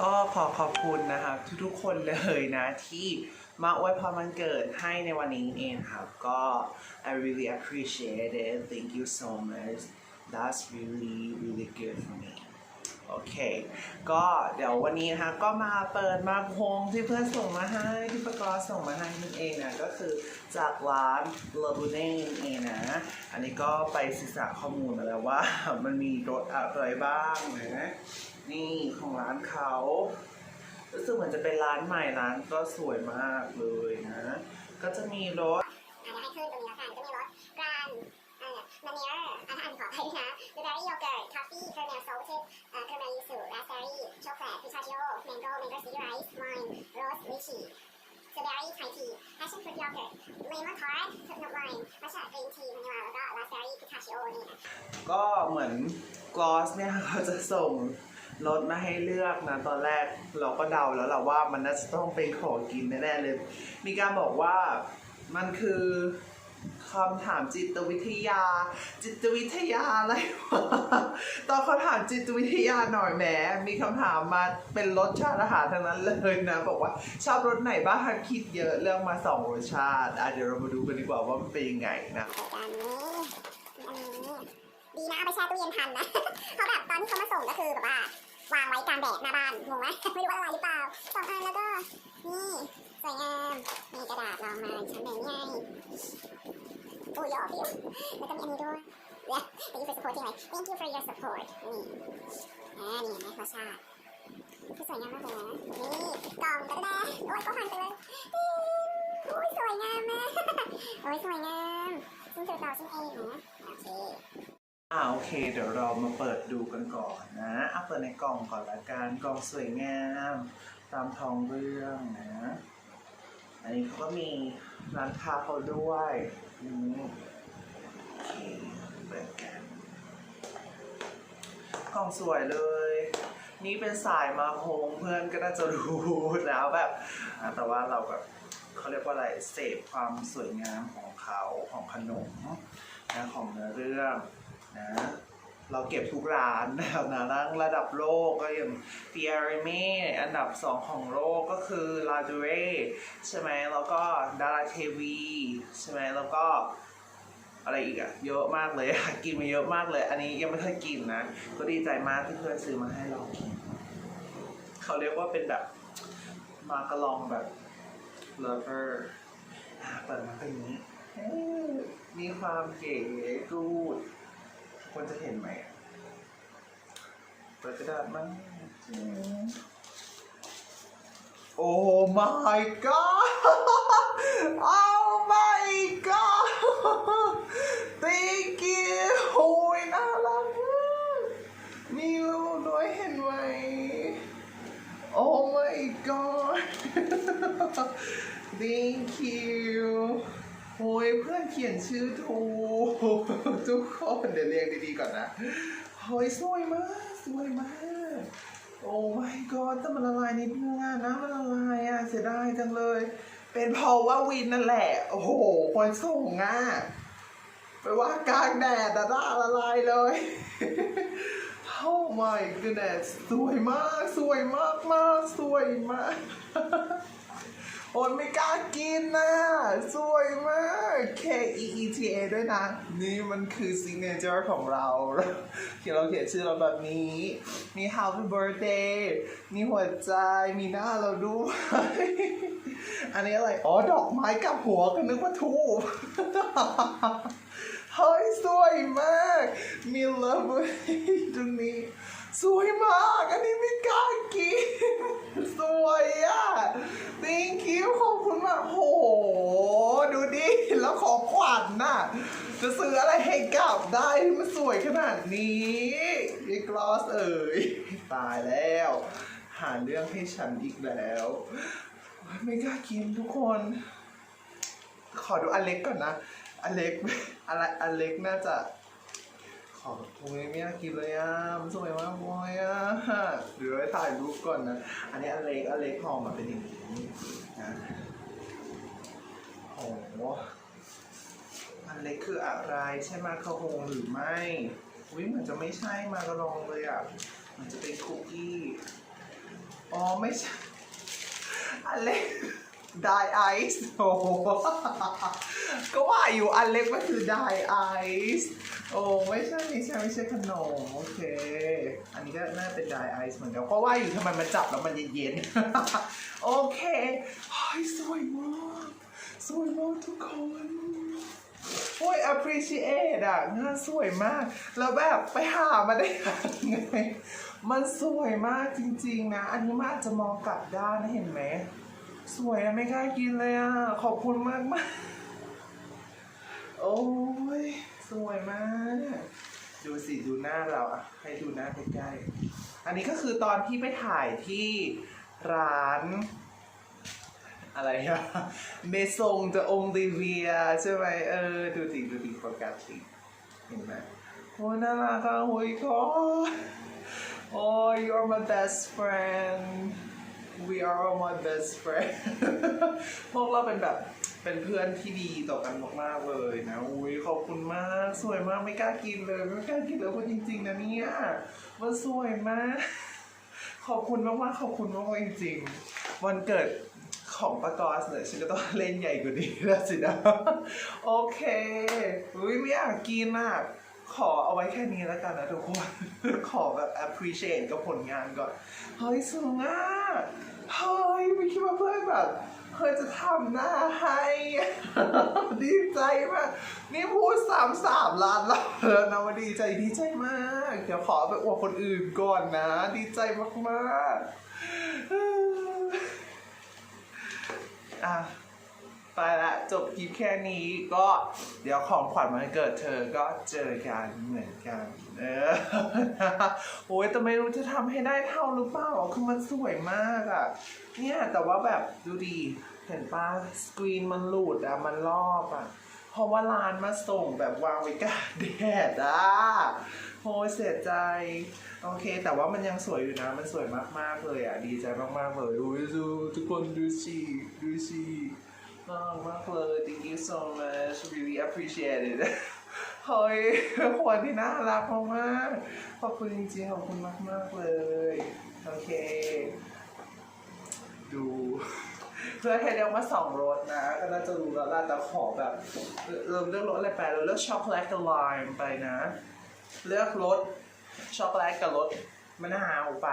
ก็ขอขอบคุณนะครับทุกๆคนเลยนะที่มาอวยพรวันเกิดให้ในวันนี้เองครับก็ I really appreciate it thank you so much that's really really good for me โอเค ก็เดี๋ยววันนี้นะคะก็มาเปิดมาพงที่เพื่อนส่งมาให้ที่ประกอส่งมาให้นั่นเองนะก็คือจากร้านลาบูเน่เองนะ อันนี้ก็ไปศึกษาข้อมูลมาแล้วว่ามันมีรสอะไรบ้างนะ นี่ของร้านเขา รู้สึกเหมือนจะเป็นร้านใหม่ร้านก็สวยมากเลยนะ ก็จะมีรสอะเดี๋ยวให้ขึ้นตรงนี้แล้วกันก็มีรสกรานเอ่อมาเนียร์อะอ่านขออภัยด้วยนะบลูเบอร์รี่โยเกิร์ตคาเฟ่คาราเมลโซลเทสเอ่อคาราเมลยูสุราสเบอร์รี่ช็อกโกแลตพิชาชิโอแมงโก้แมงโก้สตีไรซ์ไวน์โรสลิชี่สเบอร์รี่ไททีแพชชั่นฟรุตโยเกิร์ตเลมอนทอร์ตท็อปนมไวน์มัชชากรีนทีวานิลาแล้วก็ราสเบอร์รี่พิชาชิโอนี่นะก็เหมือนกลอสเนี่ยเขาจะส่ง รถมาให้เลือกนะตอนแรกเราก็เดาแล้วแหละว่ามันน่าจะต้องเป็นของกินแน่ๆเลย มีการบอกว่ามันคือคำถามจิตวิทยา จิตวิทยาอะไรวะตอนเขาถามจิตวิทยาหน่อยแหมมีคำถามมาเป็นรสชาติอาหารทั้งนั้นเลยนะ บอกว่าชอบรสไหนบ้างคิดเยอะเรื่องมาสองรสชาติอะเดี๋ยวเรามาดูกันดีกว่าว่ามันเป็นยังไงนะกันนี้อันนี้ดีนะเอาไปแช่ตู้เย็นทันนะเพราแบบตอนที่เขามาส่งก็คือแบบว่า วางไว้กลางแดดหน้าบ้านงงไหมไม่รู้ว่าละลายหรือเปล่าสองอันแล้วก็นี่สวยงามมีกระดาษรองมาชั้นหนึ่งไงโอ้ยออกอยู่แล้วก็มีอันนี้ด้วย yeah thank you for supporting อะไร thank you for your support นี่อ่านี่เห็นไหมรสชาติคือสวยงามมากเลยนะนี่กล่องกระดาษโอ้ยก็หันไปเลยโอ้ยสวยงามมากโอ้ยสวยงามซึ่งเจอเราซึ่งเองนะโอเค อ่าโอเค เดี๋ยวเรามาเปิดดูกันก่อนนะเอาเปิดในกล่องก่อนละกันกล่องสวยงาม ตามท้องเรื่องนะ อันนี้เขาก็มีร้านค้าเขาด้วยอืมโอเคเปิดกันกล่องสวยเลย นี่เป็นสายมาโฮงเพื่อนก็น่าจะรู้แล้วแบบอะแต่ว่าเราแบบเขาเรียกว่าอะไรเสพความสวยงามของเขาของขนมนะของเนื้อเรื่อง นะ เราเก็บทุกร้านนะครับนะั้งระดับโลกก็อย่าง p i e r m e อันดับ 2 ของโลกก็คือ l a d u r e ใช่ไหมแล้วก็ดาราเทวีใช่ไหมแล้วก็อะไรอีกอะเยอะมากเลยกินมาเยอะมากเลย อันนี้ยังไม่เคยกินนะ ก็ดีใจมากที่เพื่อนซื้อมาให้เรากินเขาเรียกว่าเป็นแบบมากระลองแบบ lover อะเปิดมาเป็นนี้ มีความเก๋กูด ควรจะเห็นไหมอะเปิดกระดาษมั้งโอ้ my god oh my god thank you โอ้ยน่ารักมากมีรูปด้วยเห็นไหม Oh my god thank you โอ้ยเพื่อนเขียนชื่อถูกทุกคนเดี๋ยวเรียงดีๆก่อนนะเฮ้ยสวยมากสวยมากโอ้ my god แต่มันละลายนิดนึงอะนะมันละลายอะเสียดายจังเลย เป็นเพราะว่าวินนั่นแหละ โอ้โหคนส่งอะไปว่ากลางแดดอะน่าละลายเลย Oh my goodness สวยมาก สวยมากมากสวยมาก โอนไม่กล้ากินนะสวยมาก K E E T A ด้วยนะ นี่มันคือ signature ของเราที่เราเขียนชื่อเราแบบนี้ มี Happy Birthday มีหัวใจ มีหน้าเราด้วย อันนี้อะไร อ๋อ ดอกไม้กับหัวก็นึกว่าทูบเฮ้ย สวยมาก มี love ตรงนี้ สวยมาก อันนี้ไม่กล้ากิน สวยอะ thank you ขอบคุณมากโห ดูดิ แล้วของขวัญน่ะ จะซื้ออะไรให้กลับได้ที่มันสวยขนาดนี้ยีกลอสเอ่ยตายแล้ว หาเรื่องให้ฉันอีกแล้ว ไม่กล้ากินทุกคน ขอดูอเล็กก่อนนะ อเล็กอะไรอเล็กน่าจะ ขอโอ้ยไม่น่ากินเลยอะมันสวยมากเลยอะเดี๋ยวไปถ่ายรูปก่อนนะ อันนี้อเล็กอเล็กหอมมาเป็นอย่างนี้นะโอ้โหอันเล็กคืออะไรใช่มาคาโฮงหรือไม่อุ้ยเหมือนจะไม่ใช่มากระลองเลยอะมันจะเป็นคุกกี้อ๋อไม่ใช่อันเล็ก ไดไอซ์โอ้โหก็ว่าอยู่อันเล็กมันคือไดไอซ์โอ้ไม่ใช่ไม่ใช่ไม่ใช่ขนมโอเค อันนี้ก็น่าเป็นไดไอซ์เหมือนกันเพราะว่าอยู่ทำไมมันจับแล้วมันเย็นๆโอเคเฮ้ยสวยมากสวยมากทุกคนโอ้ย appreciate อะงานสวยมาก แล้วแบบไปหามาได้ยังไงมันสวยมากจริงๆนะ อันนี้มันอาจจะมองกลับด้านนะเห็นไหม สวยอะไม่กล้ากินเลยอะขอบคุณมากมากโอ้ยสวยมากดูสิดูหน้าเราอะให้ดูหน้าใกล้ๆอันนี้ก็คือตอนที่ไปถ่ายที่ร้าน อะไรอะเมซงเดอองลิเวียใช่ไหมเออ ดูดิดูดิโฟกัสดิเห็นไหมโอ้ยน่ารักอะโอ้ยก็โอ้ you're my best friend we are all my best friend พวกเราเป็นแบบเป็นเพื่อนที่ดีต่อกันมากๆเลยนะอุ้ยขอบคุณมาก สวยมากไม่กล้ากินเลยไม่กล้ากินเลยพูดจริงๆนะเนี่ยมันสวยมาก ขอบคุณมากๆขอบคุณมากๆจริงๆ วันเกิดของปากอสเนี่ยฉันก็ต้องเล่นใหญ่กว่านี้แล้วสินะ โอเคอุ้ยไม่อยากกินอะ ขอเอาไว้แค่นี้แล้วกันนะทุกคน ขอแบบ appreciate กับผลงานก่อน เฮ้ยสูงอะเฮ้ยไม่คิดว่าเพื่อนแบบเฮ้ยจะทำหน้าให้ ดีใจมาก นี่พูดสามสามล้านแล้วนะว่าดีใจดีใจมาก เดี๋ยวขอไปอวดคนอื่นก่อนนะ ดีใจมากๆอะ ไปละจบคลิปแค่นี้ก็เดี๋ยวของขวัญวันเกิดเธอก็เจอกันเหมือนกัน เออโอ้ยแต่ไม่รู้จะทำให้ได้เท่าหรือเปล่าคือมันสวยมากอะ่ะเนี่ยแต่ว่าแบบดูดีเห็นปะสกรีนมันหลุดอะ่ะมันรอบอะ่ะเพราะว่าร้านมาส่งแบบวางไว้กลางแดดอะโอ้ยเสียใจ โอเค แต่ว่ามันยังสวยอยู่นะ มันสวยมาก ๆ เลยอะ ดีใจมาก ๆ เลยโอ้ยดูทุกคนดูสิดูสิ น่ารักมากเลย thank you so much really appreciate it เฮ้ยคนที่น่ารักมากๆขอบคุณจริงๆขอบคุณมากๆเลย โอเค ดู เพื่อให้เรียกว่าสองรสนะ ก็น่าจะรู้แล้วล่ะแต่ขอแบบ เราเลือกรสอะไรไปเราเลือกช็อกโกแลตกับไลม์ไปนะ เลือกรสช็อกโกแลตกับรส มะนาวไป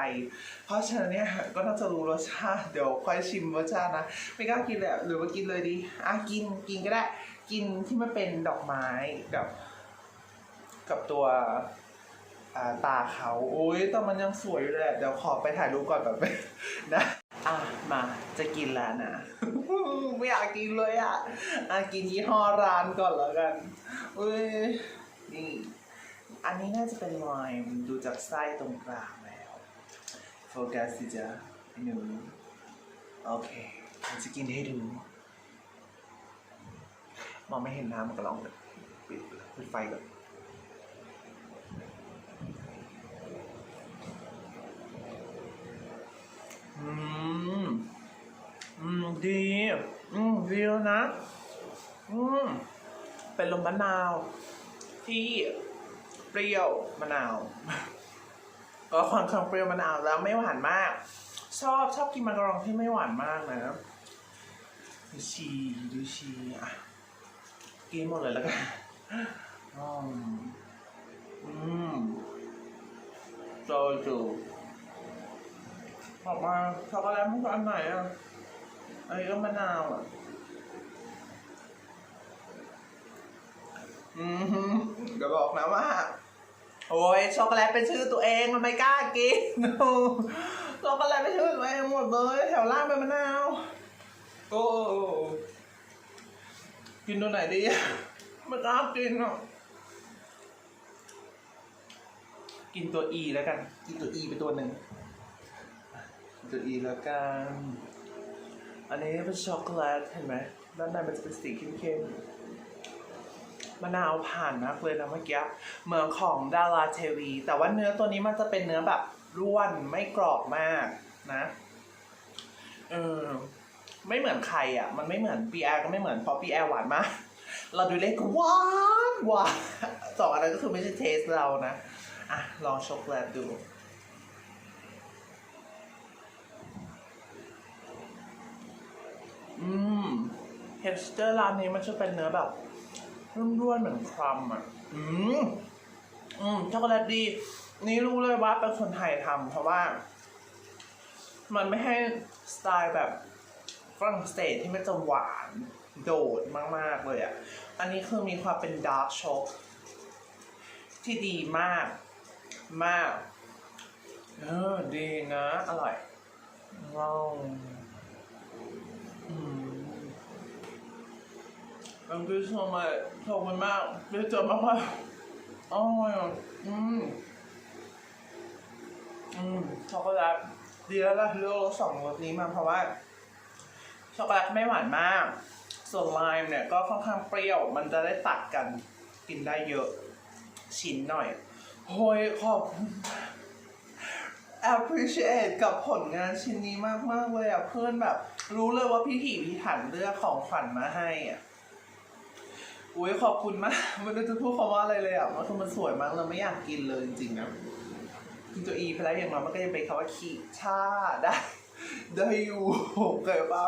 เพราะฉะนั้นเนี่ยก็น่าจะรู้รสชาติเดี๋ยวค่อยชิมรสชาตินะ ไม่กล้ากินเลยหรือว่ากินเลยดีอะกินกินก็ได้ กินที่มันเป็นดอกไม้กับ กับตัวาตาเขาโอ้ยแต่มันยังสวยอยู่เลยเดี๋ยวขอไปถ่ายรูปก่อนแบบนะอะมาจะกินแล้วนะ ไม่อยากกินเลยอะอะกินยี่ห้อร้านก่อนแล้วกันเอ้ยนี่ อันนี้น่าจะเป็นไลน์ดูจากไส้ตรงกลางแล้วโฟกัสสิจ๊ะหนูโอเคเราจะกินให้ดู มองไม่เห็นน้ำมันก็ลองปิดปิดไฟก่อนอืม อืม ดี อืมดีแล้วนะ อืม เป็นลมมะนาว ที่ เปรี้ยวมะนาวก็ค่อนข้างเปรี้ยวมะนาวแล้วไม่หวานมาก ชอบชอบกินมักรองที่ไม่หวานมากนะดูชีดูชีอะกินหมดเลยแล้วกันอืมอืมโจจูออกมาช็อกโกแลตมันก็อันไหนอะไอ้ก็มะนาวอะอืมเดี๋ยวบอกนะว่า โอ้ยช็อกโกแลตเป็นชื่อตัวเองมันไม่กล้ากินช็อกโกแลตเป็นชื่อตัวเองหมดเลยแถวล่างเป็นมะนาวโอ้กินตัวไหนดีอะไม่กล้ากินอะกินตัว E แล้วกัน กินตัว E ไปตัวหนึ่งกินตัว E แล้วกัน อันนี้เป็นช็อกโกแลตเห็นไหมด้านในมันจะเป็นสีเข้มๆ มะนาวผ่านมากเลยนะเมื่อกี้เหมือนของดาราเทวี แต่ว่าเนื้อตัวนี้มันจะเป็นเนื้อแบบร่วนไม่กรอบมากนะเออไม่เหมือนใครอะ มันไม่เหมือนปีแอรก็ไม่เหมือนเพราะปีแอร์หวานมากเราดูเล็กหวานหวานสองอันนั้นก็คือไม่ใช่เทสเรานะอะลองช็อกโกแลตดูอืมเดสเตอร์ร้านนี้มันจะเป็นเนื้อแบบ ร่วนๆเหมือนครัมอะ อืมอืมช็อกโกแลตดี นี่รู้เลยว่าเป็นคนไทยทำเพราะว่า มันไม่ให้สไตล์แบบฝรั่งเศสที่มันจะหวานโดดมาก ๆ เลยอะ อันนี้คือมีความเป็นดาร์กช็อกที่ดีมาก มาก เออ ดีนะ อร่อยว้าวอืม Thank you so much ขอบคุณมากได้เจอมากมากอร่อยอืม อืม ช็อกโกแลตดีแล้วล่ะเลือกรสสองรสนี้มาเพราะว่า ช็อกโกแลตไม่หวานมาก ส่วนไลม์เนี่ยก็ค่อนข้างเปรี้ยว มันจะได้ตัดกัน กินได้เยอะ ชิ้นหน่อยโอ้ยขอบคุณ appreciate กับผลงานชิ้นนี้มากมาก ๆ เลยอะ เพื่อนแบบ รู้เลยว่าพี่ถีพี่ถันเลือกของขวัญมาให้อะ อุ้ยขอบคุณมากไม่รู้จะพูดคำว่าอะไรเลยอะมันคือมันสวยมากเราไม่อยากกินเลยจริงๆนะกินตัวอีไปแล้วอย่างน้อยมันก็ยังเป็นคำว่าขีชาได้ได้อยู่เกิดปะ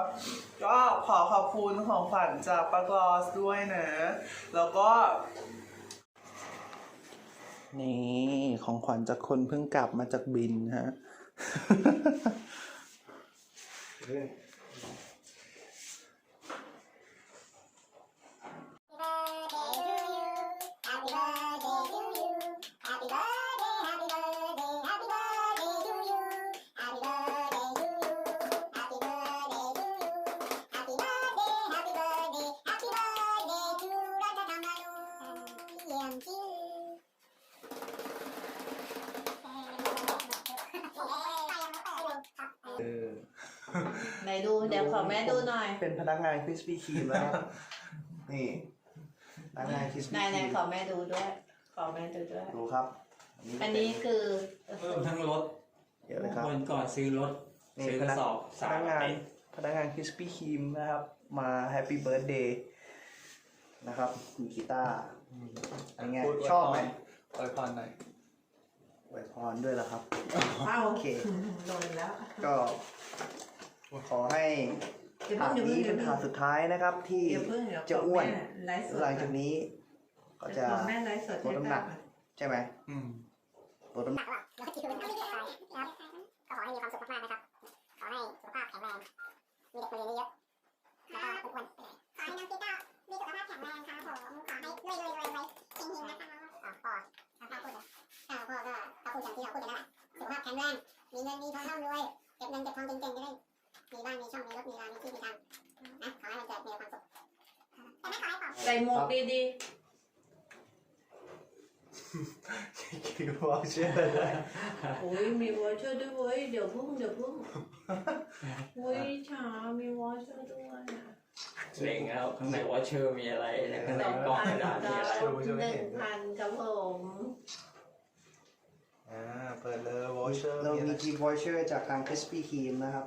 ก็ขอขอบคุณของขวัญจากปากลอสด้วยนะ แล้วก็ นี่ของขวัญจากคนเพิ่งกลับมาจากบินฮะ ขอแม่ดูหน่อย เป็นพนักงานคริสปี้ครีมแล้วครับ นี่พนักงานคริสไหนปี้คไหนรีมขอแม่ดูด้วย ขอแม่ดูด้วย ดูครับ อันนี้คือ เพิ่มทั้งรถเดี๋ยวเลยครับวันก่อนซื้อรถนี่ซื้อพกนัระกสอบพสานัมกงานเป็นพนักงานคริสปี้ครีมนะครับ มาแฮปปี้เบิร์ดเดย์นะครับมีกีตาร์อันไงพูดชอบไหมอวยพรหน่อยอวยพรด้วยละครับอ้าวโอเคโดนแล้วก็ ขอให้เดี๋ยวถาเพิ่ดงเดี๋ยวนี้เพิ่งเป็นถาดสุดท้ายนะครับ ที่เดี๋ยวเพิ่งเดี๋ยวจะอ้วนขแม่ไลฟ์สดหลังจากนี้ ก็จะขอแม่ไลฟ์สดลดน้ำหนักใช่ไหมอืมลดน้ำหหนักนักหรอแล้วก็คิดว่าไม่ได้ครับครับก็ขอให้มีความสุขมากๆนะครับ ขอให้สุขภาพแข็งแรงมีเด็กคนเรียนเยอะๆแล้วก็อ้วนๆขอให้น้องติ๊กก็มีสุขภาพแข็งแรงครับผมขอให้รวยๆรวยๆรวยๆเฮงๆนะครับอ๋อพ่อถ้าพ่อพูดนะถ้าพ่อก็ถ้าพูดอย่างที่เราพูดกันนั่นแหละสุขภาพแข็งแรงมีเงินมีทองร่ำรวยเก็บเงินเก็บทองเก่งๆจะได้ มีบ้านมีช่องมีรถมีลานมีที่มีทางนะขอให้มันเกิดมีความสุขแต่ไม่ขอให้ผอมใส่หมวกดีคิวว่าเชื่อเลยๆโอ้ยมีวอชเชอร์ด้วยเว้ยเดี๋ยวเพิ่งเดี๋ยวเพิ่งโอ้ยช้ามีวอชเชอร์ด้วยอะ เล็งเอาข้างในวอชเชอร์มีอะไรแล้วข้างในสองกล่องพักนระดาษมีอะไรกับหนึ่งพันครับผมอ่าเปิดเลยวอเชอร์เรามีกีวอเชอร์จากทาง Krispy Kreme นะครับ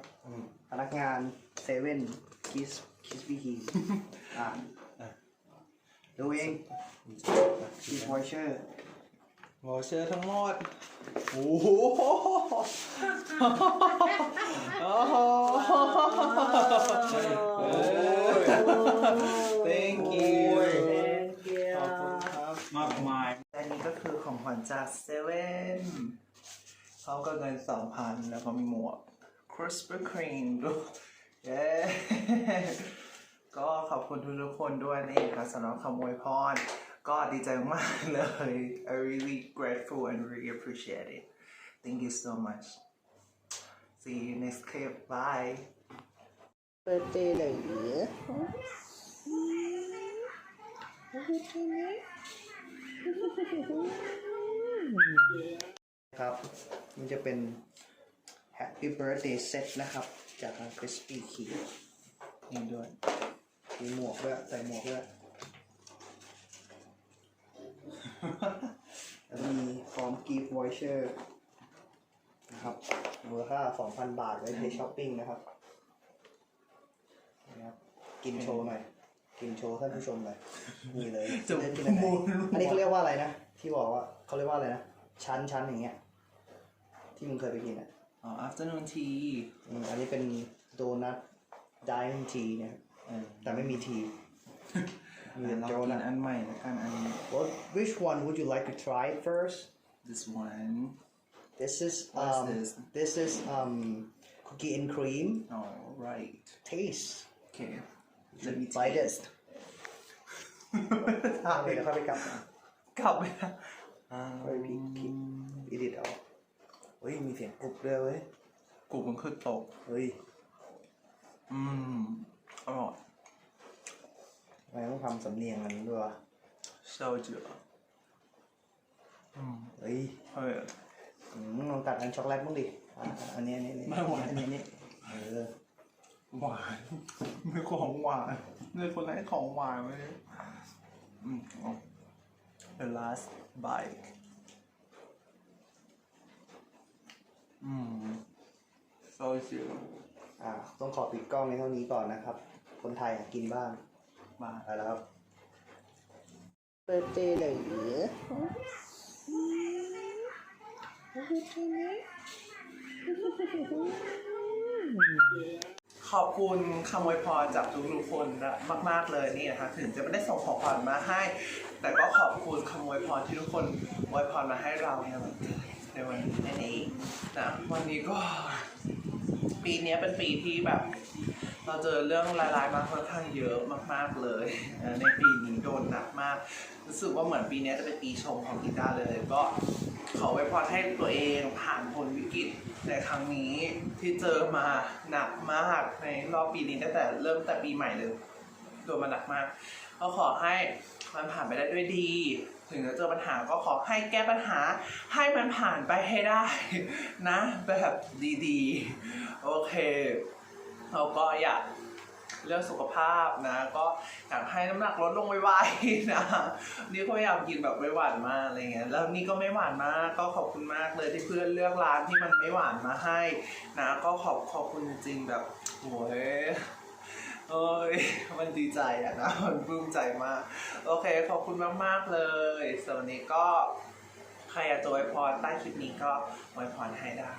พนักงานเซเว่นคิสคิสปี้ครีมอ่าดูเองกีวอเชอร์วอเชอร์ทั้งหมดโอ้โหโอ้โหโอ้ Thank you Thank you ขอบคุณครับมากมายและนี่ก็คือของขวัญจากเซเว่นเขาก็เงินสองพันแล้วก็มีหมวก Krispy Kreme ด้วยเย้ก็ขอบคุณทุกๆคนด้วยนี่ครับสำหรับคำอวยพรก็ดีใจมากเลย I really grateful and really appreciate it thank you so much see you next clip bye เปิดเจเลยครับ มันจะเป็น Happy Birthday Set นะครับ จากทาง Krispy Kreme นี่ด้วยมีหมวกด้วยใส่หมวกด้วยแล้วมีพร้อมกิฟต์วอเชอร์นะครับมูลค่า 2,000 บาทไว้ใช้ช้อปปิ้งนะครับนะครับกินโชว์หน่อย กินโชว์ท่านผู้ชมหน่อยนี่เลยจะได้กินอะไรมูลอันนี้เขาเรียกว่าอะไรนะ ที่บอกว่าเขาเรียกว่าอะไรนะ ชั้นชั้นอย่างเงี้ย ที่มึงเคยไปกินอะ อ๋อ afternoon tea อืมอันนี้เป็นโดนัทดิเมนทีนะครับเออแต่ไม่มีทีมีเดี๋ยวแต่เราโจกินนะอันใหม่แล้วกันอันนี้ What which one would you like to try first this one This is What's um this? this is um cookie and cream all right taste okay let me Try this taste เข้าไปแล้วเข้าไปกลับ กลับไปนะ ยมีเสียงกรุบด้วยเว้ยกูมันคือตก เฮ้ย อืม อร่อยทำไมต้องทำสำเนียงอันนี้ด้วยวะเซาเจืออืมเฮ้ยเฮ้ย อืมลองตัดอันช็อกโกแลตบ้างดิอะอันนี้อันนี้อันนี้ไม่ไหว อันนี้อันนี้เออหวานไม่ของหวานเลยคนแรกของหวานไม่ได้อืมเอา the last bite อืมเซาเจืออ่า ต้องขอปิดกล้องในเท่านี้ก่อนนะครับ คนไทยอะกินบ้าง มาไปแล้วครับเปิดเจเลยเหรอขอบคุณคำอวยพรจากทุกๆคนนะมาก ๆเลยนี่นะคะถึงจะไม่ได้ส่งของขวัญมาให้ แต่ก็ขอบคุณคำอวยพรที่ทุกคนอวยพรมาให้เราในวันเกิด ในวันนี้นั่นเองนะวันนี้ก็ ปีนี้เป็นปีที่แบบ เราเจอเรื่องร้ายๆมาค่อนข้างเยอะมากๆเลยเออในปีนี้โดนหนักมาก รู้สึกว่าเหมือนปีนี้จะเป็นปีชงของกีตาร์เลย ก็ขอไว้พรให้ตัวเองผ่านพ้นวิกฤตในครั้งนี้ที่เจอมาหนักมากในรอบปีนี้ตั้งแต่เริ่มแต่ปีใหม่เลยโดนมาหนักมาก ก็ขอให้มันผ่านไปได้ด้วยดี ถึงจะเจอปัญหาก็ขอให้แก้ปัญหาให้มันผ่านไปให้ได้นะ แบบดีๆ โอเคเราก็อยากเรื่องสุขภาพนะ ก็อยากให้น้ำหนักลดลงไวๆนะนี่ก็พยายามกินแบบไม่หวานมากอะไรเงี้ยแล้วนี่ก็ไม่หวานมากก็ขอบคุณมากเลยที่เพื่อนเลือกร้านที่มันไม่หวานมาให้นะ ก็ขอบขอบคุณจริงๆแบบโอ้ย เอ้ย มันดีใจอะนะ มันปลื้มใจมาก โอเค ขอบคุณมาก ๆ เลยสวนวันนี้ก็ ใครอยากจะไวยพรใต้คลิปนี้ก็ไวยพรให้ได้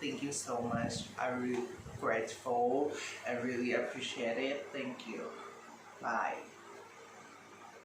Thank you so much. I really grateful I really appreciate it. Thank you. Bye.